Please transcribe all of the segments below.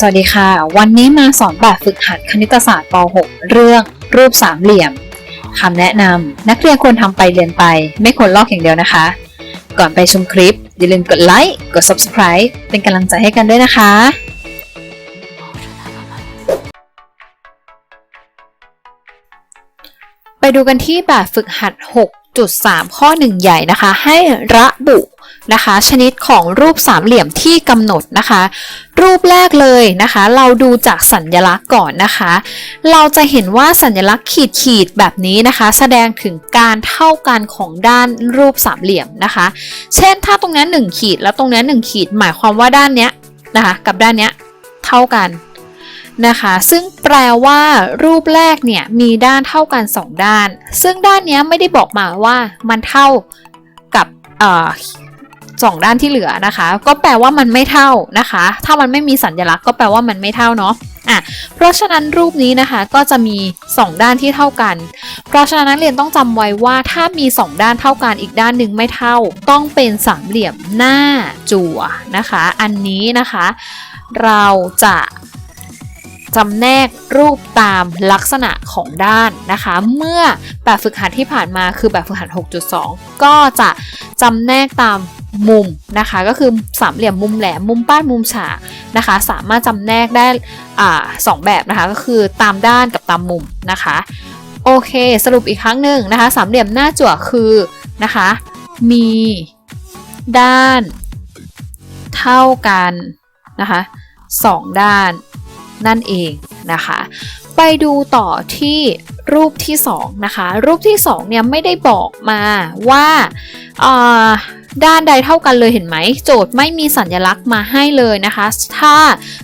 สวัสดีค่ะ วันนี้มาสอนแบบฝึกหัดคณิตศาสตร์ป .6 เรื่องรูปสามเหลี่ยมคำแนะนำนักเรียนควรทำไปเรียนไป ไม่ควรลอกอย่างเดียวนะคะ ก่อนไปชมคลิป อย่าลืมกดไลค์กด subscribe เป็นกำลังใจให้กันด้วยนะคะ ไปดูกันที่แบบฝึกหัด 6.3 ข้อ 1 ใหญ่นะคะ ให้ระบุ นะคะ ชนิดของรูปสามเหลี่ยมที่กำหนดนะคะ รูปแรกเลยนะคะ เราดูจากสัญลักษณ์ก่อนนะคะ เราจะเห็นว่าสัญลักษณ์ขีดขีดแบบนี้นะคะ แสดงถึงการเท่ากันของด้านรูปสามเหลี่ยมนะคะ เช่นถ้าตรงนี้หนึ่งขีดแล้วตรงนี้หนึ่งขีดหมายความว่าด้านเนี้ยนะคะ กับด้านเนี้ยเท่ากันนะคะ ซึ่งแปลว่ารูปแรกเนี่ยมีด้านเท่ากัน 2 ด้าน ซึ่งด้านเนี้ยไม่ได้บอกมาว่ามันเท่ากับ สองด้านที่เหลือนะคะ ก็แปลว่ามันไม่เท่านะคะ ถ้ามันไม่มีสัญลักษณ์ก็แปลว่ามันไม่เท่าเนาะอะเพราะฉะนั้นรูปนี้นะคะก็จะมี 2 ด้านที่เท่ากัน เพราะฉะนั้นนักเรียนต้องจำไว้ว่าถ้ามี 2 ด้านเท่ากันอีกด้านหนึ่งไม่เท่า ต้องเป็นสามเหลี่ยมหน้าจั่วนะคะ อันนี้นะคะ เราจะจำแนกรูปตามลักษณะของด้านนะคะ เมื่อแบบฝึกหัดที่ผ่านมาคือแบบฝึกหัด 6.2 ก็จะจำแนกตาม มุมนะคะ ก็คือสามเหลี่ยมมุมแหลมมุมป้านมุมฉากนะคะ สามารถจำแนกได้อ่าสองแบบนะคะ ก็คือตามด้านกับตามมุมนะคะโอเค สรุปอีกครั้งหนึ่งนะคะ สามเหลี่ยมหน้าจั่วคือนะคะ มีด้านเท่ากันนะคะสองด้านนั่นเองนะคะ ไปดูต่อที่รูปที่2นะคะ รูปที่2เนี่ยไม่ได้บอกมาว่าอ่า ด้านใดเท่ากันเลยเห็นไหม โจทย์ไม่มีสัญลักษณ์มาให้เลยนะคะ ถ้า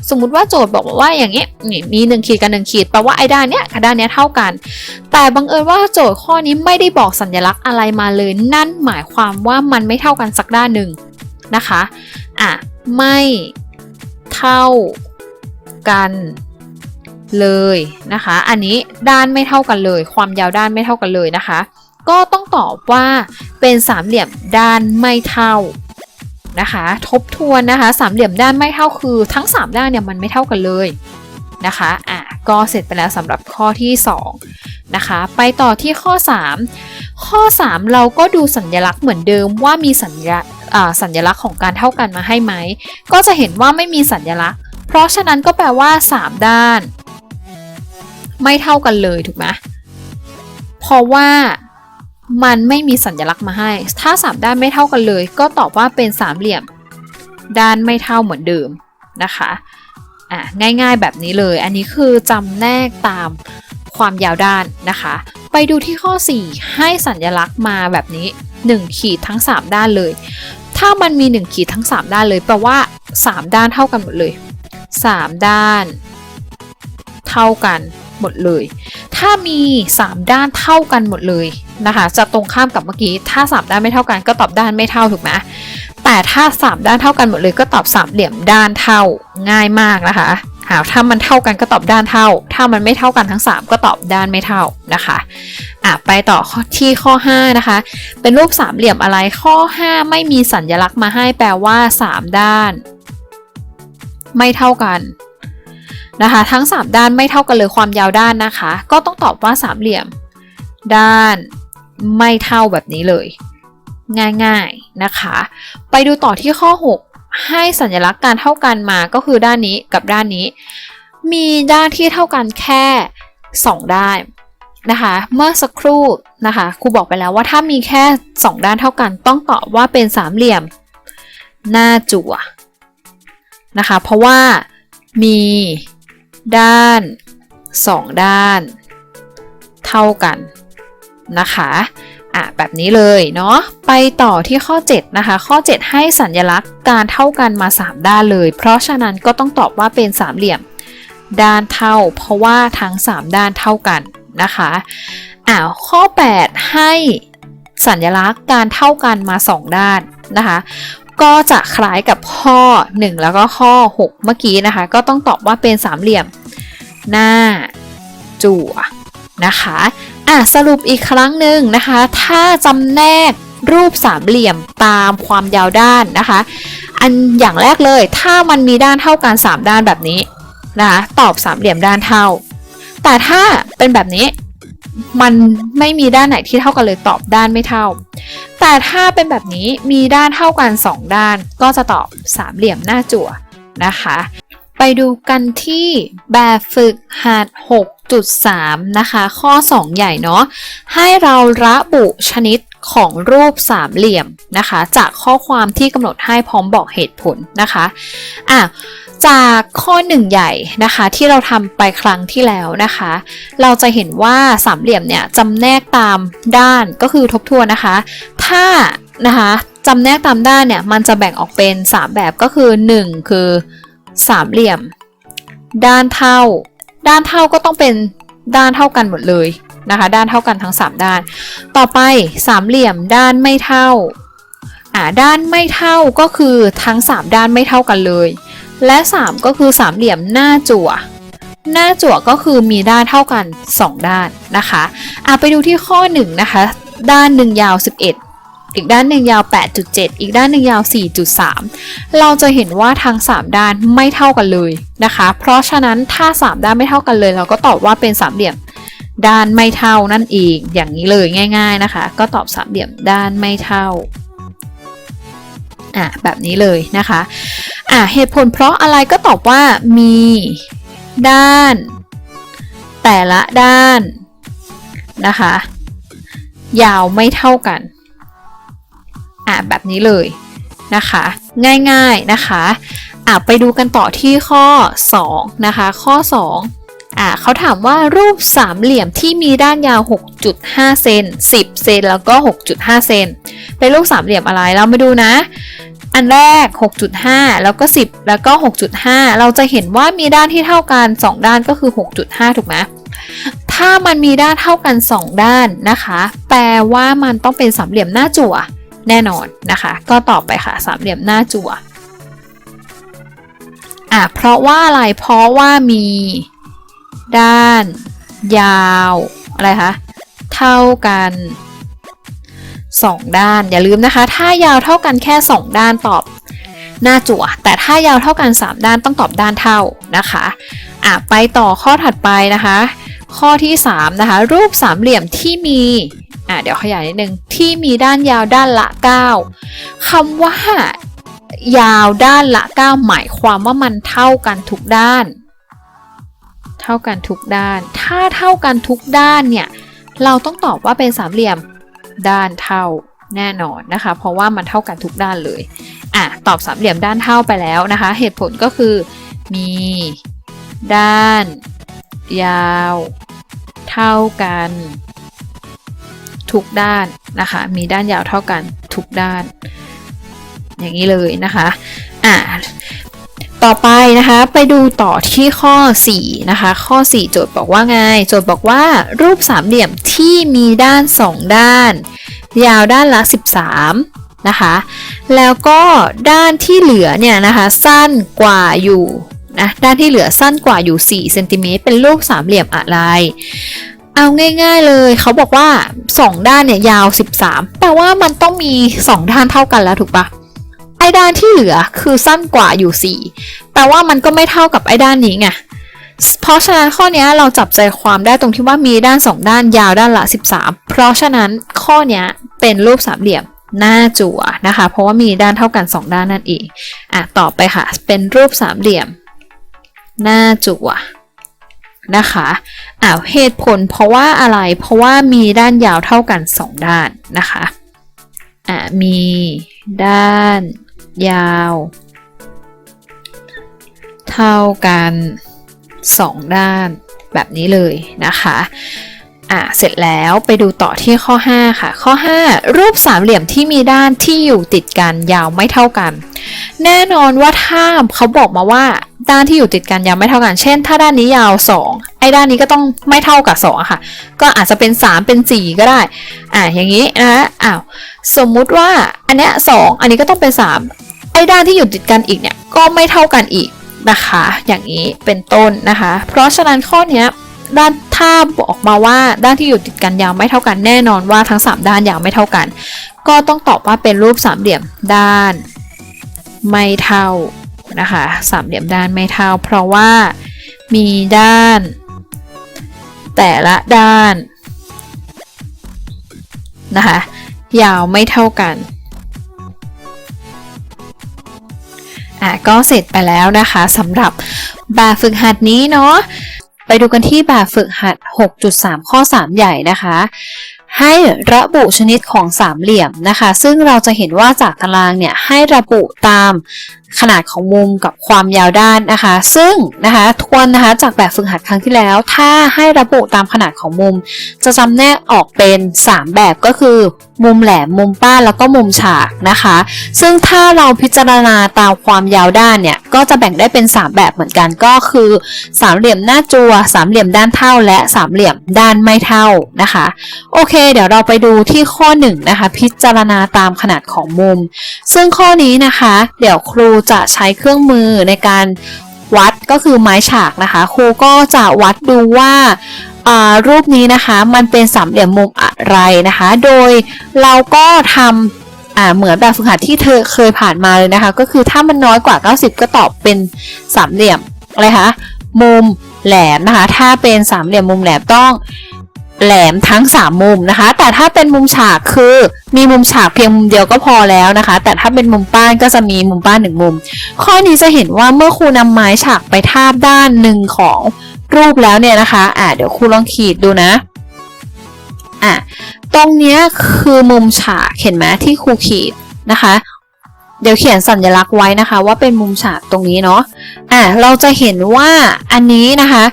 สมมุติว่าโจทย์บอกว่าอย่างเงี้ยนี่มี1ขีดกับ1ขีดแปลว่าไอ้ด้านเนี้ยกับด้านเนี้ยเท่ากัน แต่บังเอิญว่าโจทย์ข้อนี้ไม่ได้บอกสัญลักษณ์อะไรมาเลย นั่นหมายความว่ามันไม่เท่ากันสักด้านหนึ่งนะคะอะไม่เท่ากันเลยนะคะ อันนี้ด้านไม่เท่ากันเลย ความยาวด้านไม่เท่ากันเลยนะคะ ก็ต้องตอบว่าเป็นสามเหลี่ยมด้านไม่เท่านะคะ ทบทวนนะคะสามเหลี่ยมด้านไม่เท่าคือทั้ง 3 ด้านเนี่ยมันไม่เท่ากันเลยนะคะอะก็เสร็จไปแล้วสำหรับข้อที่2นะคะไปต่อที่ข้อ 3 ข้อ 3 เราก็ดูสัญลักษณ์เหมือนเดิมว่ามีสัญญาสัญลักษณ์ของการเท่ากันมาให้ไหม ก็จะเห็นว่าไม่มีสัญลักษณ์ เพราะฉะนั้นก็แปลว่า 3 ด้าน ไม่เท่ากันเลยถูกไหมเพราะว่า มันไม่มีสัญลักษณ์มาให้ ถ้า 3 ด้านไม่เท่ากันเลย ก็ตอบว่าเป็นสามเหลี่ยม ด้านไม่เท่าเหมือนเดิมนะคะอะง่ายๆแบบนี้เลย อันนี้คือจำแนกตามความยาวด้านนะคะ ไปดูที่ข้อ 4 ให้สัญลักษณ์มาแบบนี้ 1 ขีดทั้ง 3 ด้านเลย ถ้ามันมี 1 ขีดทั้ง 3 ด้านเลยแปลว่า 3 ด้านเท่ากันหมดเลย 3 ด้าน เท่ากันหมดเลย ถ้ามี 3 ด้านเท่ากันหมดเลยนะคะจะตรงข้ามกับเมื่อกี้ถ้า 3 ด้านไม่เท่ากันก็ตอบด้านไม่เท่าถูกไหมแต่ถ้า 3 ด้านเท่ากันหมดเลยก็ตอบสามเหลี่ยมด้านเท่าง่ายมากนะคะหาถ้ามันเท่ากันก็ตอบด้านเท่า ถ้ามันไม่เท่ากันทั้ง 3 ก็ตอบด้านไม่เท่านะคะอะไปต่อที่ข้อ 5 นะคะ เป็นรูปสามเหลี่ยมอะไรข้อ 5 ไม่มีสัญลักษณ์มาให้แปลว่า 3 ด้าน ไม่เท่ากัน นะคะ ทั้ง 3 ด้านไม่เท่ากันเลยความยาวด้านนะคะ ก็ต้องตอบว่าสามเหลี่ยม ด้านไม่เท่าแบบนี้เลย ง่ายๆนะคะ ไปดูต่อที่ข้อ 6 ให้สัญลักษณ์การเท่ากันมาก็คือด้านนี้กับด้านนี้ มีด้านที่เท่ากันแค่ 2 ด้านนะคะ เมื่อสักครู่นะคะครูบอกไปแล้วว่าถ้ามีแค่ 2 ด้านเท่ากัน ต้องตอบว่าเป็นสามเหลี่ยม หน้าจั่วนะคะ เพราะว่ามี ด้าน 2 ด้าน เท่ากันนะคะอะแบบนี้เลยเนาะไปต่อที่ข้อ 7 นะคะ ข้อ 7 ให้สัญลักษณ์การเท่ากันมา 3 ด้านเลย เพราะฉะนั้นก็ต้องตอบว่าเป็นสามเหลี่ยม ด้านเท่า เพราะว่าทั้ง 3 ด้านเท่ากันนะคะอ่าข้อ 8 ให้สัญลักษณ์การเท่ากันมา 2 ด้านนะคะ ก็จะคล้ายกับข้อ 1 แล้วก็ข้อ 6 เมื่อกี้นะคะ ก็ต้องตอบว่าเป็นสามเหลี่ยม หน้า จั่วนะคะอะสรุปอีกครั้งหนึ่งนะคะ ถ้าจำแนกรูปสามเหลี่ยมตามความยาวด้านนะคะ อันอย่างแรกเลยถ้ามันมีด้านเท่ากัน 3 ด้านแบบนี้นะคะตอบสามเหลี่ยมด้านเท่า แต่ถ้าเป็นแบบนี้ มันไม่มีด้านไหนที่เท่ากันเลยตอบด้านไม่เท่า แต่ถ้าเป็นแบบนี้มีด้านเท่ากัน 2 ด้าน ก็จะตอบสามเหลี่ยมหน้าจั่วนะคะ ไปดูกันที่แบบฝึกหัด6.3 นะคะ ข้อ 2 ใหญ่เนาะให้เราระบุชนิดของรูปสามเหลี่ยมนะคะ จากข้อความที่กำหนดให้พร้อมบอกเหตุผลนะคะอะ จากข้อ1ใหญ่นะคะที่เราทำไปครั้งที่แล้วนะคะ เราจะเห็นว่าสามเหลี่ยมเนี่ยจำแนกตามด้านก็คือทบทวนนะคะ ถ้านะคะจำแนกตามด้านเนี่ยมันจะแบ่งออกเป็น 3 แบบก็คือ 1 คือสามเหลี่ยม ด้านเท่า ด้านเท่าก็ต้องเป็นด้านเท่ากันหมดเลยนะคะด้านเท่ากันทั้ง 3 ด้าน ต่อไปสามเหลี่ยมด้านไม่เท่าอ่าด้านไม่เท่าก็คือทั้ง 3 ด้านไม่เท่ากันเลย และ 3 ก็คือสามเหลี่ยมหน้าจั่ว หน้าจั่วก็คือมีด้านเท่ากัน 2 ด้านนะคะอะไปดูที่ข้อ1นะคะ ด้านหนึ่งยาว 11อีกด้านหนึ่งยาว 8.7 อีกด้านหนึ่งยาว 4.3 เราจะเห็นว่าทั้ง 3 ด้านไม่เท่ากันเลยนะคะ เพราะฉะนั้นถ้า 3 ด้านไม่เท่ากันเลย เราก็ตอบว่าเป็นสามเหลี่ยมด้านไม่เท่านั่นเอง อย่างนี้เลยง่าย ๆนะคะ ก็ตอบสามเหลี่ยมด้านไม่เท่า อะแบบนี้เลยนะคะอะเหตุผลเพราะอะไรก็ตอบว่ามีด้าน แต่ละด้านนะคะ ยาวไม่เท่ากันอะแบบนี้เลยนะคะ ง่ายๆนะคะอะไปดูกันต่อที่ข้อ 2 นะคะ ข้อ 2 อะเขาถามว่ารูปสามเหลี่ยมที่มีด้านยาว 6.5 เซน 10 เซน แล้วก็ 6.5 เซน เป็นรูปสามเหลี่ยมอะไร เรามาดูนะ อันแรก 6.5 แล้วก็ 10 แล้วก็ 6.5 เราจะเห็นว่ามีด้านที่เท่ากัน 2 ด้านก็คือ 6.5 ถูกไหมถ้ามันมีด้านเท่ากัน 2 ด้านนะคะ แปลว่ามันต้องเป็นสามเหลี่ยมหน้าจั่วแน่นอนนะคะ ก็ตอบไปค่ะสามเหลี่ยมหน้าจั่วอะเพราะว่าอะไร เพราะว่ามี ด้าน ยาว อะไรคะ เท่ากัน 2 ด้าน อย่าลืมนะคะ ถ้ายาวเท่ากันแค่ 2 ด้านตอบหน้าจั่ว แต่ถ้ายาวเท่ากัน 3 ด้านต้องตอบด้านเท่านะคะอะไปต่อข้อถัดไปนะคะ ข้อที่3นะคะ รูปสามเหลี่ยมที่มีอะเดี๋ยวขยายนิดนึงที่มีด้านยาวด้านละ 9คำว่ายาวด้านละ 9 หมายความว่ามันเท่ากันทุกด้าน เท่ากันทุกด้าน ถ้าเท่ากันทุกด้านเนี่ย เราต้องตอบว่าเป็นสามเหลี่ยมด้านเท่าแน่นอนนะคะ เพราะว่ามันเท่ากันทุกด้านเลยอะตอบสามเหลี่ยมด้านเท่าไปแล้วนะคะ เหตุผลก็คือมีด้าน ยาว เท่ากัน ทุกด้านนะคะ มีด้านยาวเท่ากันทุกด้าน อย่างนี้เลยนะคะอะ ต่อไปนะคะไปดูต่อที่ข้อ 4 นะคะ ข้อ 4 โจทย์บอกว่าไง โจทย์บอกว่ารูปสามเหลี่ยมที่มีด้าน 2 ด้าน ยาวด้านละ 13 นะคะ แล้วก็ด้านที่เหลือเนี่ยนะคะสั้นกว่าอยู่นะด้านที่เหลือสั้นกว่าอยู่4เซนติเมตรเป็นรูปสามเหลี่ยมอะไร เอาง่าย ๆเลยเขาบอกว่า 2 ด้านเนี่ยยาว 13 แปลว่ามันต้องมี 2 ด้านเท่ากันแล้วถูกปะ ไอ้ด้านที่เหลือคือสั้นกว่าอยู่ 4แปลว่ามันก็ไม่เท่ากับไอ้ด้านนี้ไง เพราะฉะนั้นข้อนี้เราจับใจความได้ตรงที่ว่ามีด้าน 2 ด้านยาวด้านละ 13 เพราะฉะนั้นข้อนี้เป็นรูปสามเหลี่ยมหน้าจั่วนะคะ เพราะว่ามีด้านเท่ากัน 2 ด้านนั่นเองอะต่อไปค่ะ เป็นรูปสามเหลี่ยม หน้าจั่วนะคะอ่าเหตุผลเพราะว่าอะไร เพราะว่ามีด้านยาวเท่ากัน 2 ด้านนะคะ อ่ามีด้าน ยาว เท่ากัน 2 ด้านแบบนี้เลยนะคะอะเสร็จแล้วไปดูต่อที่ข้อ 5 ค่ะ ข้อ 5 รูปสามเหลี่ยมที่มีด้านที่อยู่ติดกันยาวไม่เท่ากัน แน่นอนว่าถ้าเขาบอกมาว่าด้านที่อยู่ติดกันยาวไม่เท่ากัน เช่น ถ้าด้านนี้ยาว 2 ไอ้ด้านนี้ก็ต้องไม่เท่ากับ2อะค่ะ ก็อาจจะเป็น 3 เป็น 4 ก็ได้ อะอย่างนี้นะอ้าว สมมุติว่าอันเนี้ย2อันนี้ก็ต้องเป็น 3 ไอ้ด้านที่อยู่ติดกันอีกเนี่ยก็ไม่เท่ากันอีกนะคะ อย่างนี้เป็นต้นนะคะ เพราะฉะนั้นข้อเนี้ยด้านถ้าบอกมาว่าด้านที่อยู่ติดกันยาวไม่เท่ากันแน่นอนว่าทั้ง 3 ด้านยาวไม่เท่ากัน ก็ต้องตอบว่าเป็นรูปสามเหลี่ยมด้าน ไม่เท่านะคะสามเหลี่ยมด้านไม่เท่า เพราะว่ามีด้าน แต่ละด้านนะคะ ยาวไม่เท่ากันอะก็เสร็จไปแล้วนะคะสำหรับแบบฝึกหัดนี้เนาะไปดูกันที่แบบฝึกหัด 6.3 ข้อ 3 ใหญ่นะคะ ให้ระบุชนิดของสามเหลี่ยมนะคะ ซึ่งเราจะเห็นว่าจากตารางเนี่ยให้ระบุตามขนาดของมุมกับความยาวด้านนะคะ ซึ่งนะคะทวนนะคะจากแบบฝึกหัดครั้งที่แล้ว ถ้าให้ระบุตามขนาดของมุม จะจำแนกออกเป็น 3 แบบก็คือ มุมแหลมมุมป้านแล้วก็มุมฉากนะคะ ซึ่งถ้าเราพิจารณาตามความยาวด้านเนี่ยก็จะแบ่งได้เป็น 3 แบบเหมือนกันก็คือ สามเหลี่ยมหน้าจัว สามเหลี่ยมด้านเท่า และสามเหลี่ยมด้านไม่เท่านะคะโอเคเดี๋ยวเราไปดูที่ข้อ1นะคะ พิจารณาตามขนาดของมุม ซึ่งข้อนี้นะคะ เดี๋ยวครูจะใช้เครื่องมือในการวัดก็คือไม้ฉากนะคะ ครูก็จะวัดดูว่ารูปนี้นะคะ มันเป็นสามเหลี่ยมมุมอะไรนะคะ โดยเราก็ทำเหมือนแบบฝึกหัดที่เธอเคยผ่านมาเลยนะคะ ก็คือถ้ามันน้อยกว่า 90 ก็ตอบเป็นสามเหลี่ยมอะไรคะมุมแหลมนะคะ ถ้าเป็นสามเหลี่ยมมุมแหลมต้อง แหลมทั้ง 3 มุมนะคะ แต่ถ้าเป็นมุมฉากคือมีมุมฉากเพียงมุมเดียวก็พอแล้วนะคะ แต่ถ้าเป็นมุมป้านก็จะมีมุมป้านหนึ่งมุม ข้อนี้จะเห็นว่าเมื่อครูนำไม้ฉากไปทาบด้านหนึ่งของรูปแล้วเนี่ยนะคะ อ่าเดี๋ยวครูลองขีดดูนะ อะ ตรงเนี้ยคือมุมฉากเห็นไหมที่ครูขีดนะคะ เดี๋ยวเขียนสัญลักษณ์ไว้นะคะ ว่าเป็นมุมฉากตรงนี้เนาะ อะเราจะเห็นว่าอันนี้นะคะ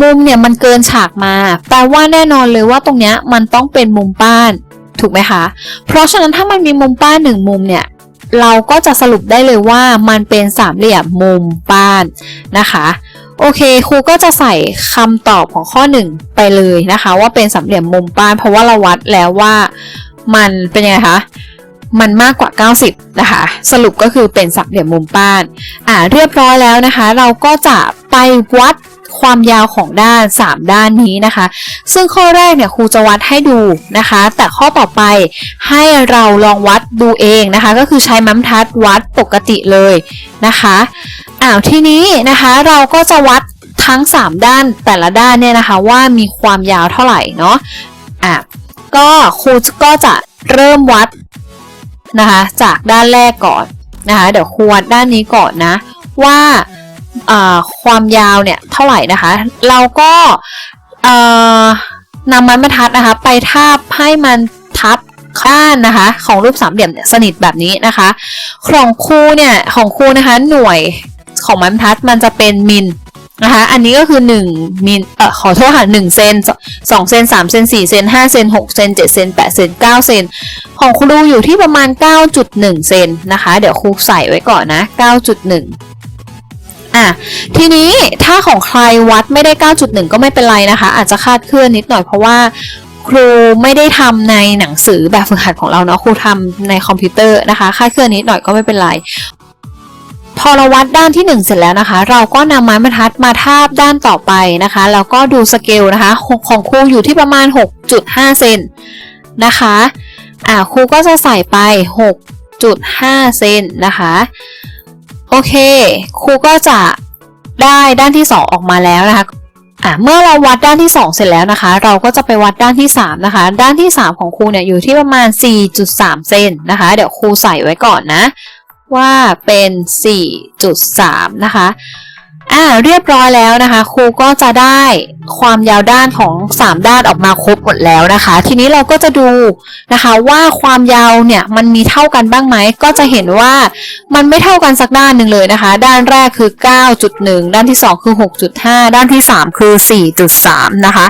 มุมเนี่ยมันเกินฉากมา แปลว่าแน่นอนเลยว่าตรงเนี้ยมันต้องเป็นมุมป้าน ถูกไหมคะ เพราะฉะนั้นถ้ามันมีมุมป้านหนึ่งมุมเนี่ย เราก็จะสรุปได้เลยว่ามันเป็นสามเหลี่ยมมุมป้านนะคะ โอเคครูก็จะใส่คำตอบของข้อ 1 ไปเลยนะคะ ว่าเป็นสามเหลี่ยมมุมป้าน เพราะว่าเราวัดแล้วว่ามันเป็นยังไงคะมันมากกว่า 90 นะคะ สรุปก็คือเป็นสามเหลี่ยมมุมป้าน อ่า เรียบร้อยแล้วนะคะ เราก็จะไปวัด ความยาวของด้าน 3 ด้านนี้นะคะ ซึ่งข้อแรกเนี่ยครูจะวัดให้ดูนะคะ แต่ข้อต่อไปให้เราลองวัดดูเองนะคะ ก็คือใช้ม้มทัดวัดปกติเลยนะคะอ้าวทีนี้นะคะเราก็จะวัดทั้ง 3 ด้านแต่ละด้านเนี่ยนะคะว่ามีความยาวเท่าไหร่เนาะอะก็ครูก็จะเริ่มวัดนะคะจากด้านแรกก่อนนะคะเดี๋ยวครูวัดด้านนี้ก่อนนะว่า ความยาวเนี่ยเท่าไหร่นะคะ เราก็นำไม้บรรทัดนะคะ ไปทาบให้มันทับด้านนะคะ ของรูปสามเหลี่ยมสนิทแบบนี้นะคะ ของครูเนี่ยของครูนะคะหน่วยของไม้บรรทัดมันจะเป็นมิลนะคะ อันนี้ก็คือ1มิลเอ่อขอโทษค่ะ1เซน2เซน3เซน4เซน5เซน6เซน7เซน8เซน9เซนของครูอยู่ที่ประมาณ 9.1 เซนนะคะ เดี๋ยวครูใส่ไว้ก่อนนะ 9.1 อะทีนี้ถ้าของใครวัดไม่ได้ 9.1 ก็ไม่เป็นไรนะคะ อาจจะคาดเคลื่อนนิดหน่อยเพราะว่าครูไม่ได้ทำในหนังสือแบบฝึกหัดของเราเนาะครูทำในคอมพิวเตอร์นะคะคาดเคลื่อนนิดหน่อยก็ไม่เป็นไรพอเราวัดด้านที่ 1 เสร็จแล้วนะคะ เราก็นำไม้บรรทัดมาทาบด้านต่อไปนะคะแล้วก็ดูสเกลนะคะของของครูอยู่ที่ประมาณ 6.5 เซนนะคะอ่าครูก็จะใส่ไป 6.5 เซนนะคะ โอเค ครูก็จะได้ด้านที่ 2 ออกมาแล้วนะคะอะเมื่อเราวัดด้านที่ 2 เสร็จแล้วนะคะ เราก็จะไปวัดด้านที่ 3 นะคะ ด้านที่ 3 ของครูเนี่ยอยู่ที่ประมาณ 4.3 เซนนะคะ เดี๋ยวครูใส่ไว้ก่อนนะ ว่าเป็น 4.3 นะคะ อ่าเรียบร้อยแล้วนะคะ ครูก็จะได้ความยาวด้านของ 3 ด้านออกมาครบหมดแล้วนะคะ ทีนี้เราก็จะดูนะคะว่าความยาวเนี่ยมันมีเท่ากันบ้างไหมก็จะเห็นว่ามันไม่เท่ากันสักด้านหนึ่งเลยนะคะ ด้านแรกคือ 9.1 ด้านที่ 2 คือ 6.5 ด้านที่ 3 คือ 4.3 นะคะ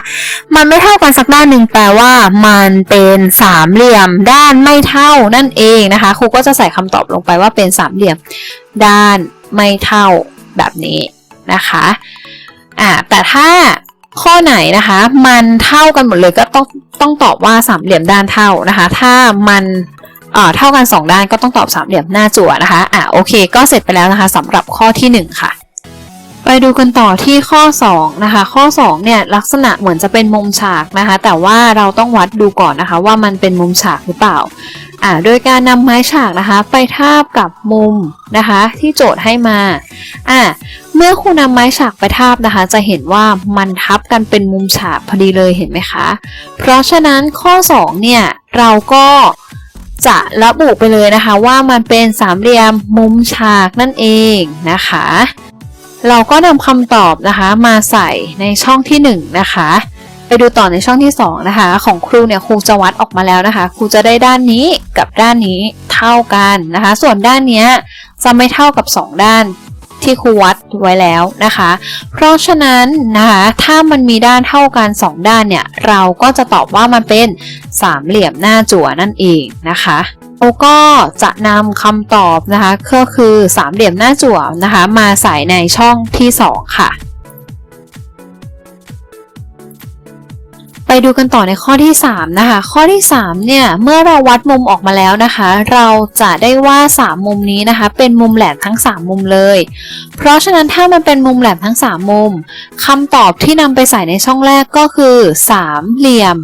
มันไม่เท่ากันสักด้านหนึ่งแปลว่ามันเป็นสามเหลี่ยมด้านไม่เท่านั่นเองนะคะครูก็จะใส่คำตอบลงไปว่าเป็นสามเหลี่ยมด้านไม่เท่าแบบนี้ นะคะอ่าแต่ถ้าข้อไหนนะคะ มันเท่ากันหมดเลยก็ต้องต้องตอบว่าสามเหลี่ยมด้านเท่านะคะ ถ้ามันเอ่อเท่ากัน 2 ด้านก็ต้องตอบสามเหลี่ยมหน้าจั่วนะคะอ่าโอเค ก็เสร็จไปแล้วนะคะสำหรับข้อที่ 1 ค่ะ ไปดูกันต่อที่ข้อ2นะคะข้อ2เนี่ยลักษณะเหมือนจะเป็นมุมฉากนะคะ แต่ว่าเราต้องวัดดูก่อนนะคะ ว่ามันเป็นมุมฉากหรือเปล่าอ่าโดยการนำไม้ฉากนะคะ ไปทาบกับมุมนะคะ ที่โจทย์ให้มาอ่า เมื่อครูนำไม้ฉากไปทาบนะคะ จะเห็นว่ามันทับกันเป็นมุมฉากพอดีเลยเห็นไหมคะ เพราะฉะนั้นข้อ 2 เนี่ย เราก็จะระบุไปเลยนะคะ ว่ามันเป็นสามเหลี่ยมมุมฉากนั่นเองนะคะ เราก็นำคำตอบนะคะมาใส่ในช่องที่1นะคะไปดูต่อในช่องที่ 2 นะคะ ของครูเนี่ยครูจะวัดออกมาแล้วนะคะ ครูจะได้ด้านนี้กับด้านนี้เท่ากันนะคะ ส่วนด้านเนี้ยจะไม่เท่ากับ 2 ด้าน ที่ครูวัดไว้แล้วนะคะ เพราะฉะนั้นนะคะถ้ามันมีด้านเท่ากัน 2 ด้านเนี่ย เราก็จะตอบว่ามันเป็นสามเหลี่ยมหน้าจั่วนั่นเองนะคะเราก็จะนำคำตอบนะคะก็คือสามเหลี่ยมหน้าจั่วนะคะ มาใส่ในช่องที่ 2 ค่ะ ไปดูกันต่อในข้อที่ 3 นะคะ ข้อที่ 3 เนี่ย เมื่อเราวัดมุมออกมาแล้วนะคะ เราจะได้ว่า 3 มุมนี้นะคะ เป็นมุมแหลมทั้ง 3 มุมเลย เพราะฉะนั้นถ้ามันเป็นมุมแหลมทั้ง 3 มุมคำตอบที่นำไปใส่ในช่องแรกก็คือ สามเหลี่ยม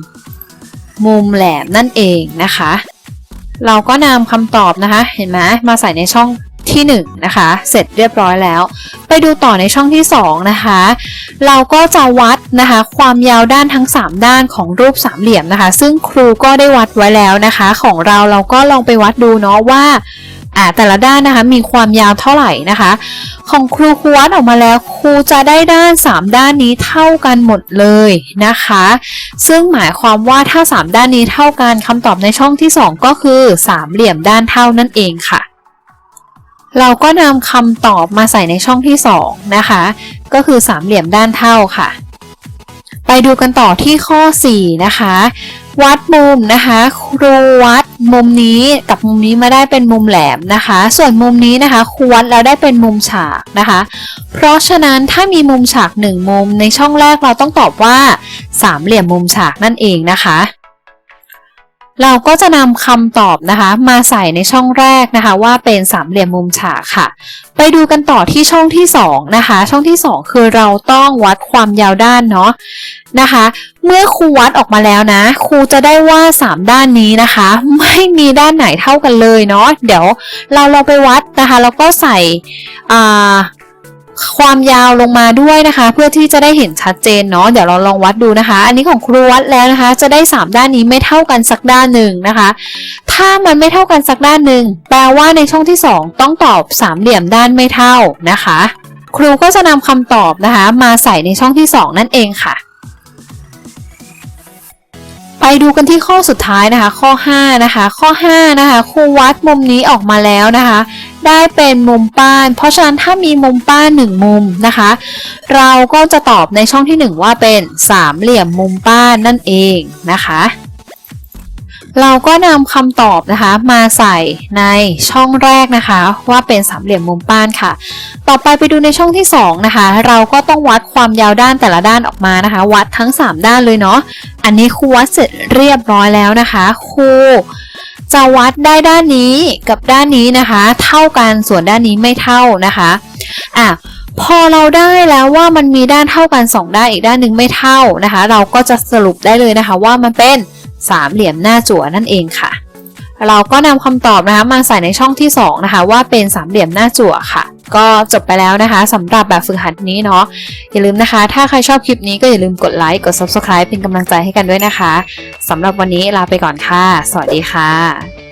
มุมแหลมนั่นเองนะคะ เราก็นำคำตอบนะคะ เห็นไหมมาใส่ในช่อง ที่1นะคะ เสร็จเรียบร้อยแล้ว ไปดูต่อในช่องที่ 2 นะคะ เราก็จะวัดนะคะ ความยาวด้านทั้ง 3 ด้านของรูปสามเหลี่ยมนะคะ ซึ่งครูก็ได้วัดไว้แล้วนะคะ ของเราเราก็ลองไปวัดดูเนาะว่าอ่าแต่ละด้านนะคะมีความยาวเท่าไหร่นะคะ ของครูครูวัดออกมาแล้วครูจะได้ด้าน 3 ด้านนี้เท่ากันหมดเลยนะคะ ซึ่งหมายความว่าถ้า 3 ด้านนี้เท่ากันคำตอบในช่องที่ 2 ก็คือสามเหลี่ยมด้านเท่านั่นเองค่ะ เราก็นำคำตอบมาใส่ในช่องที่ 2 นะคะ ก็คือสามเหลี่ยมด้านเท่าค่ะ ไปดูกันต่อที่ข้อ 4 นะคะ วัดมุมนะคะ ครูวัดมุมนี้กับมุมนี้มาได้เป็นมุมแหลมนะคะ ส่วนมุมนี้นะคะครูวัดแล้วได้เป็นมุมฉากนะคะ เพราะฉะนั้นถ้ามีมุมฉากหนึ่งมุมในช่องแรกเราต้องตอบว่าสามเหลี่ยมมุมฉากนั่นเองนะคะ เราก็จะนำคำตอบนะคะมาใส่ในช่องแรกนะคะ ว่าเป็นสามเหลี่ยมมุมฉากค่ะ ไปดูกันต่อที่ช่องที่2นะคะ ช่องที่ 2 คือเราต้องวัดความยาวด้านเนาะนะคะ เมื่อครูวัดออกมาแล้วนะ ครูจะได้ว่า 3 ด้านนี้นะคะ ไม่มีด้านไหนเท่ากันเลยเนาะเดี๋ยวเราเราไปวัดนะคะ แล้วก็ใส่อ่า ความยาวลงมาด้วยนะคะ เพื่อที่จะได้เห็นชัดเจนเนาะเดี๋ยวเราลองวัดดูนะคะ อันนี้ของครูวัดแล้วนะคะ จะได้ 3 ด้านนี้ไม่เท่ากันสักด้านหนึ่งนะคะ ถ้ามันไม่เท่ากันสักด้านหนึ่งแปลว่าในช่องที่ 2 ต้องตอบสามเหลี่ยมด้านไม่เท่านะคะ ครูก็จะนำคำตอบนะคะ มาใส่ในช่องที่ 2 นั่นเองค่ะ ไปดูกันที่ข้อสุดท้ายนะคะ ข้อ 5 นะคะ ข้อ 5 นะคะครูวัดมุมนี้ออกมาแล้วนะคะ ได้เป็นมุมป้าน เพราะฉะนั้นถ้ามีมุมป้านหนึ่งมุมนะคะ เราก็จะตอบในช่องที่ 1 ว่าเป็นสามเหลี่ยมมุมป้านนั่นเองนะคะ เราก็นำคำตอบนะคะ มาใส่ในช่องแรกนะคะ ว่าเป็นสามเหลี่ยมมุมป้านค่ะ ต่อไปไปดูในช่องที่2นะคะ เราก็ต้องวัดความยาวด้านแต่ละด้านออกมานะคะ วัดทั้ง 3 ด้านเลยเนาะอันนี้ครูวัดเสร็จเรียบร้อยแล้วนะคะครูจะวัดได้ด้านนี้กับด้านนี้นะคะ เท่ากันส่วนด้านนี้ไม่เท่านะคะอะพอเราได้แล้วว่ามันมีด้านเท่ากัน 2 ด้านอีกด้านหนึ่งไม่เท่านะคะ เราก็จะสรุปได้เลยนะคะว่ามันเป็น สามเหลี่ยมหน้าจั่วนั่นเองค่ะ เราก็นำคำตอบนะคะมาใส่ในช่องที่ 2 นะคะ ว่าเป็นสามเหลี่ยมหน้าจั่วค่ะ ก็จบไปแล้วนะคะสำหรับแบบฝึกหัดนี้เนาะอย่าลืมนะคะ ถ้าใครชอบคลิปนี้ก็อย่าลืมกดไลค์กด subscribe เป็นกำลังใจให้กันด้วยนะคะสำหรับวันนี้ลาไปก่อนค่ะ สวัสดีค่ะ